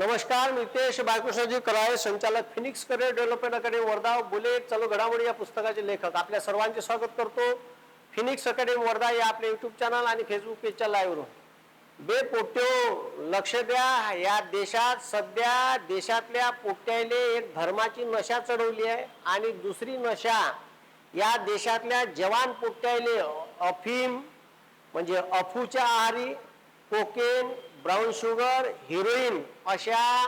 नमस्कार नितेश बाळकृष्णजी कराळे संचालक phoenix career development academy Wardha bullet चालू घडामोडी या पुस्तकाचे लेखक. आपल्या सर्वांचे स्वागत करतो फिनिक्स अकॅडमी वर्धा या आपल्या युट्यूब चॅनल आणि फेसबुक पेजच्या लाईव्हवरून बे पोट्यो लक्ष द्या या देशात सध्या देशातल्या पोट्याले एक धर्माची नशा चढवली आहे आणि दुसरी नशा या देशातल्या जवान पोट्याले अफीम म्हणजे अफूच्या आहारी कोकेन ब्राऊन शुगर हिरोईन अशा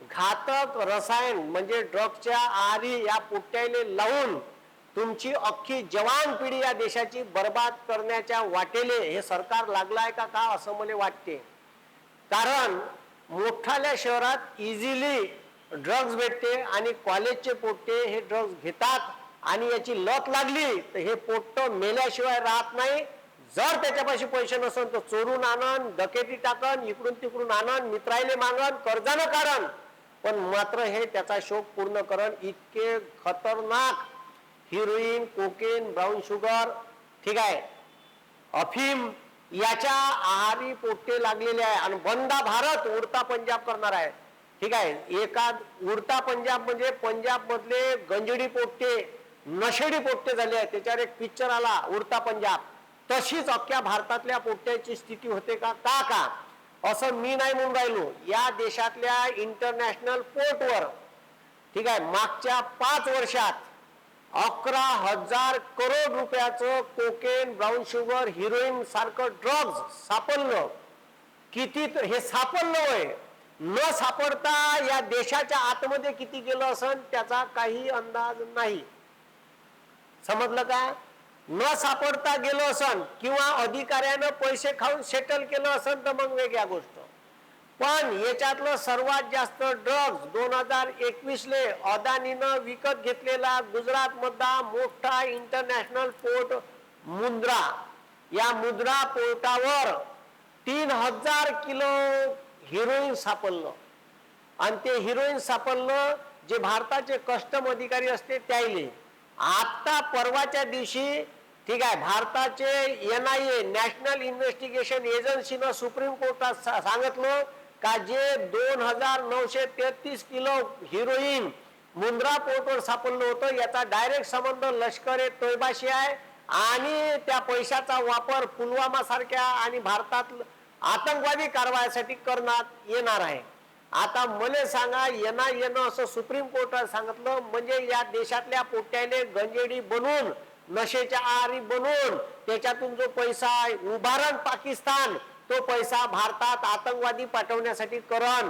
घातक रसायन म्हणजे ड्रग्सच्या आरी या पुट्ट्याने लावून तुमची अख्खी जवान पिढी या देशाची बर्बाद करण्याच्या वाटेले हे सरकार लागलाय का का असं मला वाटते. कारण मोठाल्या शहरात इझिली ड्रग्ज भेटते आणि कॉलेजचे पोट्टे हे ड्रग्ज घेतात आणि याची लत लागली तर हे पोट्ट मेल्याशिवाय राहत नाही. जर त्याच्यापाशी पैसे नसेल तर चोरून आणन डकेती टाकन इकडून तिकडून आणन मित्रायले मागन कर्जानं कारण पण मात्र हे त्याचा शोक पूर्ण करण इतके खतरनाक. हिरोईन कोकेन ब्राऊन शुगर ठीक आहे. अफीम याच्या आहारी पोटे लागलेले आहे आणि बंदा भारत उडता पंजाब करणार आहे. ठीक आहे. एका उडता पंजाब म्हणजे पंजाब मधले गंजडी पोट्टे नशेडी पोट्टे झाले आहे त्याच्यावर एक पिक्चर आला उडता पंजाब. तशीच अख्ख्या भारतातल्या पोट्ट्याची स्थिती होते का? का का? असं मी नाही म्हणून राहिलो. या देशातल्या इंटरनॅशनल पोर्टवर ठीक आहे मागच्या पाच वर्षात अकरा हजार करोड रुपयाचं कोकेन ब्राऊन शुगर हिरोईन सारखं ड्रग्ज सापडलं. किती तर- हे सापडलं होय. न सापडता या देशाच्या आतमध्ये किती गेलं असन त्याचा काही अंदाज नाही. समजलं का? न सापडता गेलो असन किंवा अधिकाऱ्यानं पैसे खाऊन सेटल केलं असन तर मग वेगळ्या गोष्ट. पण याच्यातलं सर्वात जास्त ड्रग्ज दोन हजार एकवीसले अदानीनं विकत घेतलेला गुजरात मधला मोठा इंटरनॅशनल पोर्ट मुंद्रा. या मुद्रा पोर्टावर तीन हजार किलो हिरोईन सापडलं. आणि ते हिरोईन सापडलं जे भारताचे कस्टम अधिकारी असते त्याईले. आता परवाच्या दिवशी ठीक आहे भारताचे N I A national investigation एजन्सीनं supreme कोर्टात सा- सांगितलं का जे दोन हजार नऊशे तेहतीस किलो हिरोईन मुंद्रा पोर्टवर सापडलं होतं याचा डायरेक्ट संबंध लष्कर ए तोयबाशी आहे आणि त्या पैशाचा वापर पुलवामा सारख्या आणि भारतात आतंकवादी कारवायासाठी करण्यात येणार आहे. आता मला सांगा येणार येणं असं सुप्रीम कोर्टात सांगितलं म्हणजे या देशातल्या पोट्याने गंजेडी बनवून नशेच्या आहारी बनवून त्याच्यातून जो पैसा आहे, उभारण पाकिस्तान तो पैसा भारतात आतंकवादी पाठवण्यासाठी करण.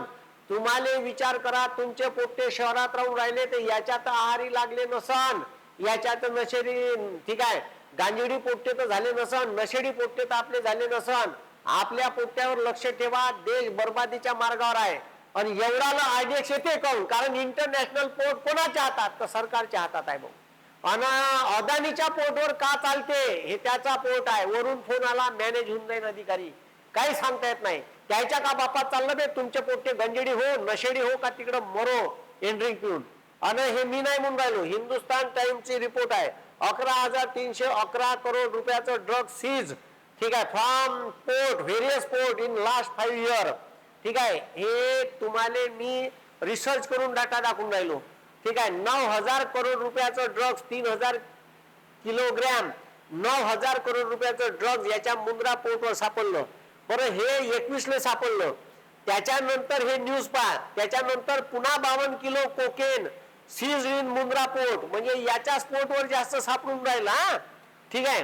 तुम्हाला विचार करा तुमचे पोट्टे शहरात राहून राहिले तर याच्यात आहारी लागले नसन. याच्यात नशेरी ठीक आहे गांजेडी पोट्टे तर झाले नसन नशेडी पोट्टे तर आपले झाले नसन. आपल्या पोट्ट्यावर लक्ष ठेवा देश बर्बादीच्या मार्गावर आहे. आणि एवढाला आयडिएक्स येते काऊन कारण इंटरनॅशनल पोर्ट कोणाच्या हातात? तर सरकारच्या हातात आहे भाऊ. आणि अदानीच्या पोर्टवर का चालते हे त्याचा पोर्ट आहे. वरून फोन आला मॅनेज होऊन जाईल अधिकारी. काही सांगता येत नाही. त्याच्या का बापात चाललं बे? तुमच्या पोटे गंजेडी हो नशेडी हो का तिकडं मरो एंड्रिंग पिऊन. आणि हे मी नाही म्हणून राहिलो. हिंदुस्तान टाइमची रिपोर्ट आहे. अकरा हजार तीनशे अकरा करोड रुपयाचं ड्रग सीज ठीक आहे. From port various port in last five year ठीक आहे. हे तुम्हाला मी रिसर्च करून डाटा दाखवून राहिलो. ठीक आहे नऊ हजार करोड रुपयाचं ड्रग्ज तीन हजार किलोग्रॅम नऊ हजार करोड रुपयाचं ड्रग्ज याच्या मुंद्रा पोर्टवर सापडलं. बरं हे एकवीसले सापडलं. त्याच्यानंतर हे न्यूज पहा. त्याच्यानंतर पुन्हा बावन्न kilo cocaine seize in Mundra port म्हणजे याच्या स्पोर्टवर जास्त सापडून राहिला हा. ठीक आहे.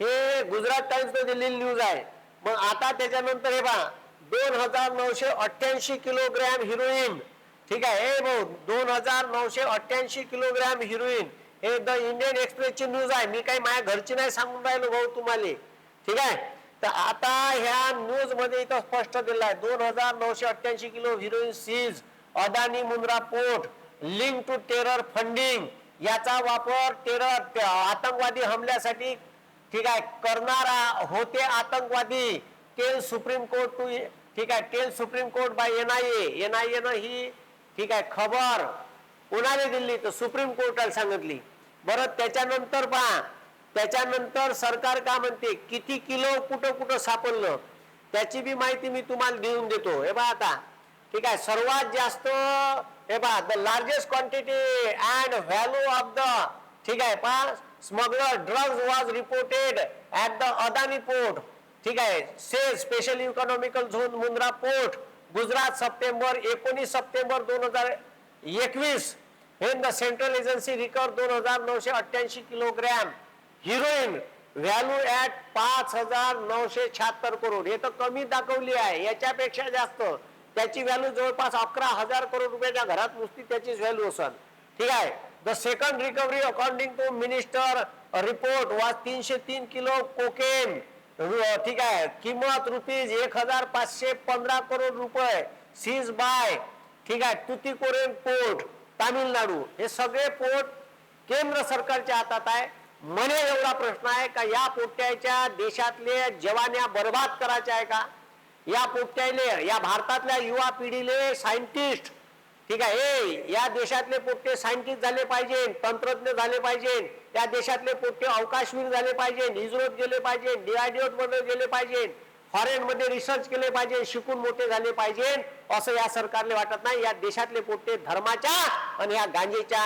हे गुजरात टाइम्सने दिलेली न्यूज आहे. मग आता त्याच्यानंतर हे पहा. दोन हजार नऊशे अठ्ठ्याऐंशी किलोग्रॅम हिरोईन ठीक आहे हे भाऊ दोन हजार नऊशे अठ्ठ्याऐंशी किलोग्रॅम हिरोईन हे द इंडियन एक्सप्रेसची न्यूज आहे. मी काही माझ्या घरची नाही सांगून राहिलो भाऊ तुम्हाला. ठीक आहे? तर आता ह्या न्यूजमध्ये इथं स्पष्ट दिलं आहे. दोन हजार नऊशे अठ्ठ्याऐंशी kilo heroin seize Adani Mundra port link to terror funding याचा वापर टेरर आतंकवादी हमल्यासाठी ठीक आहे करणारा होते आतंकवादी. टेल सुप्रीम कोर्ट टू ठीक आहे tell supreme court by N I N I न ही ठीक आहे खबर. कोणाला दिली तर सुप्रीम कोर्टाला सांगितली. बरं त्याच्यानंतर पहा. त्याच्यानंतर सरकार का म्हणते किती किलो कुठं कुठं सापडलं? त्याची बी माहिती मी तुम्हाला देऊन देतो. हे बा आता. ठीक आहे सर्वात जास्त हे बा the largest quantity and value of the ठीक आहे पहा. Smuggler drugs was reported at the Adani port ठीक आहे say special economical zone Mundra port Gujarat September एकोणीस सप्टेंबर दोन हजार एकवीस in the central agency recover दोन हजार नऊशे अठ्ठ्याऐंशी किलोग्रॅम हिरोईन व्हॅल्यू ऍट पाच हजार नऊशे शहात्तर करोड. हे तर कमी दाखवली आहे. याच्यापेक्षा जास्त. त्याची व्हॅल्यू जवळपास अकरा हजार करोड रुपयाच्या घरात नुसती त्याची व्हॅल्यू असेल. ठीक आहे? The second recovery according to minister report was तीनशे तीन किलो कोकेन. ठीक आहे. किंमत रुपीज एक हजार पाचशे पंधरा करोड रुपये. सीज बाय ठीक आहे तुतीकोरेन पोर्ट तामिळनाडू. हे सगळे पोर्ट केंद्र सरकारच्या हातात आहे. मने एवढा प्रश्न आहे का या पोट्याच्या देशातले जवान्या बर्बाद करायच्या आहे का? या पोट्याले या भारतातल्या युवा पिढीले सायंटिस्ट ठीक आहे. हे या देशातले पोट्टे सायंटिस्ट झाले पाहिजे तंत्रज्ञ झाले पाहिजे त्या देशातले पोट्टे अवकाशवीर झाले पाहिजे इस्रोत गेले पाहिजे डीआरडीओ मध्ये गेले पाहिजे फॉरेन मध्ये रिसर्च केले पाहिजे शिकून मोठे झाले पाहिजे असं या सरकारले वाटत नाही. या देशातले पोट्टे धर्माच्या आणि या गांजेच्या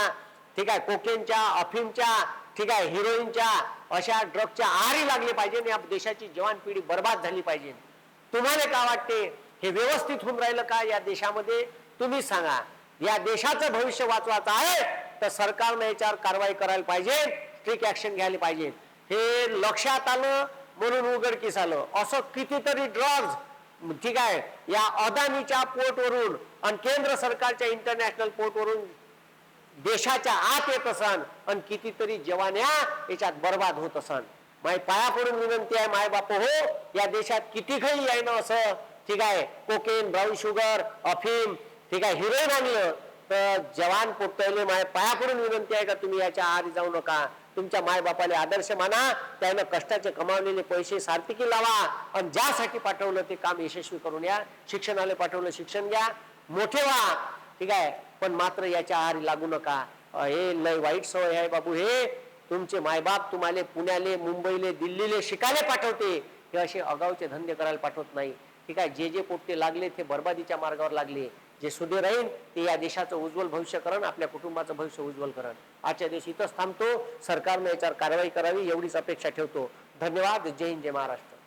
ठीक आहे कोकेनच्या अफीमच्या ठीक आहे हिरोईनच्या अशा ड्रगच्या आहारी लागले पाहिजे आणि या देशाची जवान पिढी बर्बाद झाली पाहिजे. तुम्हाला काय वाटते? हे व्यवस्थित होऊन राहिलं का या देशामध्ये? तुम्ही सांगा या देशाचं भविष्य वाचवायचं आहे तर सरकारने याच्यावर कारवाई करायला पाहिजे स्ट्रिक्ट ऍक्शन घ्यायला पाहिजे. हे लक्षात आलं म्हणून उघडकीस आलं. असं कितीतरी ड्रग्ज ठीक आहे या अदानीच्या पोर्टवरून आणि केंद्र सरकारच्या इंटरनॅशनल पोर्टवरून देशाच्या आत येत असन आणि कितीतरी जवान्या याच्यात बर्बाद होत असन. माय पायापडून विनंती आहे माय बाप हो या देशात किती काही आहे असं ठीक आहे कोकेन ब्राऊन शुगर अफीम ठीक आहे हिरोईन आणलं. तर जवान पोटले माय पायाकडून विनंती आहे का तुम्ही याच्या आहारी जाऊ नका? तुमच्या मायबापाले आदर्श माना त्यानं कष्टाचे कमावलेले पैसे सार्थकी लावा आणि ज्यासाठी पाठवलं ते काम यशस्वी करून या. शिक्षणाला पाठवलं शिक्षण घ्या. मोठे व्हा. ठीक आहे पण मात्र याच्या आहारी लागू नका. हे लय वाईट सवय आहे बाबू हे. तुमचे मायबाप तुम्हाला पुण्याले मुंबईले दिल्लीले शिकायला पाठवते. हे असे अगावचे धंदे करायला पाठवत नाही. ठीक आहे? जे जे पोट्टे लागले ते बर्बादीच्या मार्गावर लागले. जे सुधे राहील ते या देशाचं उज्ज्वल भविष्य करण आपल्या कुटुंबाचं भविष्य उज्ज्वल करण. आजच्या दिवशी इथंच थांबतो. सरकारने याच्यावर कारवाई करावी एवढीच अपेक्षा ठेवतो. धन्यवाद. जय हिंद जय महाराष्ट्र.